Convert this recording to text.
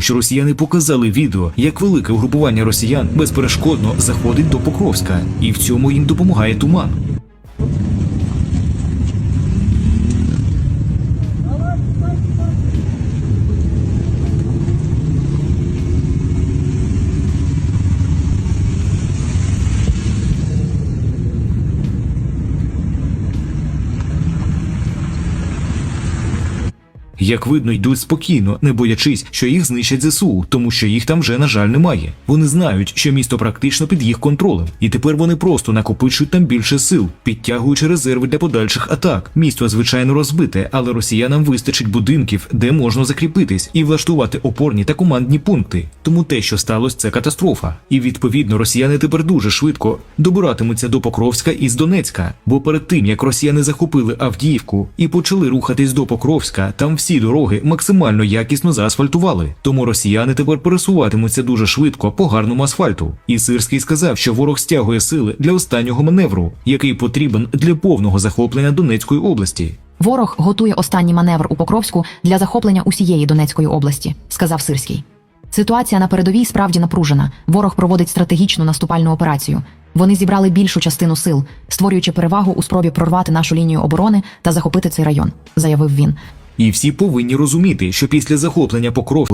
що росіяни показали відео, як велике угрупування росіян безперешкодно заходить до Покровська, і в цьому їм допомагає туман. Як видно, йдуть спокійно, не боячись, що їх знищать ЗСУ, тому що їх там вже, на жаль, немає. Вони знають, що місто практично під їх контролем, і тепер вони просто накопичують там більше сил, підтягуючи резерви для подальших атак. Місто звичайно розбите, але росіянам вистачить будинків, де можна закріпитись і влаштувати опорні та командні пункти. Тому те, що сталося, це катастрофа. І відповідно росіяни тепер дуже швидко добиратимуться до Покровська із Донецька. Бо перед тим як росіяни захопили Авдіївку і почали рухатись до Покровська, там всі дороги максимально якісно заасфальтували. Тому росіяни тепер пересуватимуться дуже швидко по гарному асфальту. І Сирський сказав, що ворог стягує сили для останнього маневру, який потрібен для повного захоплення Донецької області. Ворог готує останній маневр у Покровську для захоплення усієї Донецької області, сказав Сирський. Ситуація на передовій справді напружена. Ворог проводить стратегічну наступальну операцію. Вони зібрали більшу частину сил, створюючи перевагу у спробі прорвати нашу лінію оборони та захопити цей район, заявив він. І всі повинні розуміти, що після захоплення Покровська